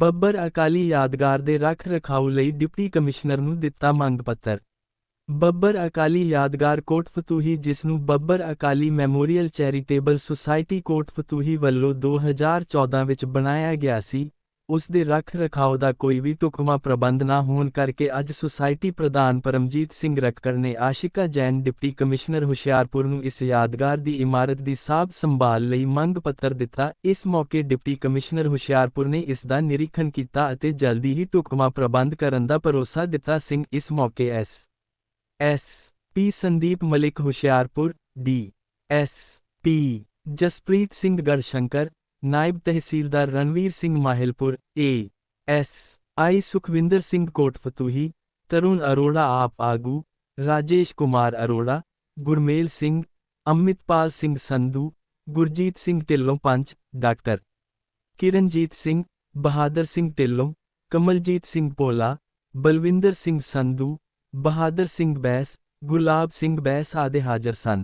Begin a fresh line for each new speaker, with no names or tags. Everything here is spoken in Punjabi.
ਬੱਬਰ ਅਕਾਲੀ ਯਾਦਗਾਰ ਦੇ ਰੱਖ ਰਖਾਉ ਲਈ ਡਿਪਟੀ ਕਮਿਸ਼ਨਰ ਨੂੰ ਦਿੱਤਾ ਮੰਗ ਪੱਤਰ। ਬੱਬਰ ਅਕਾਲੀ ਯਾਦਗਾਰ ਕੋਟ ਫਤੂਹੀ, ਜਿਸ ਨੂੰ Babbar Akali memorial charitable society Kot Fatuhi ਵੱਲੋਂ 2014 ਵਿੱਚ ਬਣਾਇਆ ਗਿਆ ਸੀ ਉਸ ਦੇ ਰੱਖ ਰਖਾਓ ਦਾ ਕੋਈ ਵੀ ਟੁਕਮਾ ਪ੍ਰਬੰਧ ਨਾ ਹੋਣ ਕਰਕੇ ਅੱਜ ਸੁਸਾਇਟੀ ਪ੍ਰਧਾਨ ਪਰਮਜੀਤ ਸਿੰਘ ਰੱਕੜ ਨੇ ਆਸ਼ਿਕਾ ਜੈਨ ਡਿਪਟੀ ਕਮਿਸ਼ਨਰ ਹੁਸ਼ਿਆਰਪੁਰ ਨੂੰ ਇਸ ਯਾਦਗਾਰ ਦੀ ਇਮਾਰਤ ਦੀ ਸਾਂਭ ਸੰਭਾਲ ਲਈ ਮੰਗ ਪੱਤਰ ਦਿੱਤਾ। ਇਸ ਮੌਕੇ ਡਿਪਟੀ ਕਮਿਸ਼ਨਰ ਹੁਸ਼ਿਆਰਪੁਰ ਨੇ ਇਸ ਦਾ ਨਿਰੀਖਣ ਕੀਤਾ ਅਤੇ ਜਲਦੀ ਹੀ ਟੁਕਮਾ ਪ੍ਰਬੰਧ ਕਰਨ ਦਾ ਭਰੋਸਾ ਦਿੱਤਾ। ਸਿੰਘ ਇਸ ਮੌਕੇ S S P Sandeep Malik Hoshiarpur, D, S P Jaspreet Singh Garhshankar Nayab tehsildar Ranvir Singh Mahilpur A S I Sukhwinder Singh Kotfatuhi, Tarun Arora, AAP ਆਗੂ, ਰਾਜੇਸ਼ ਕੁਮਾਰ ਅਰੋੜਾ, ਗੁਰਮੇਲ ਸਿੰਘ ਅਮਿਤਪਾਲ ਸਿੰਘ ਸੰਧੂ, ਗੁਰਜੀਤ ਸਿੰਘ ਢਿੱਲੋਂ ਪੰਚ, ਡਾਕਟਰ ਕਿਰਨਜੀਤ ਸਿੰਘ, ਬਹਾਦਰ ਸਿੰਘ ਢਿੱਲੋਂ, ਕਮਲਜੀਤ ਸਿੰਘ ਪੋਲਾ ਬਲਵਿੰਦਰ ਸਿੰਘ ਸੰਧੂ, ਬਹਾਦਰ ਸਿੰਘ ਬੈਸ, ਗੁਲਾਬ ਸਿੰਘ ਬੈਸ ਆਦਿ ਹਾਜ਼ਰ ਸਨ।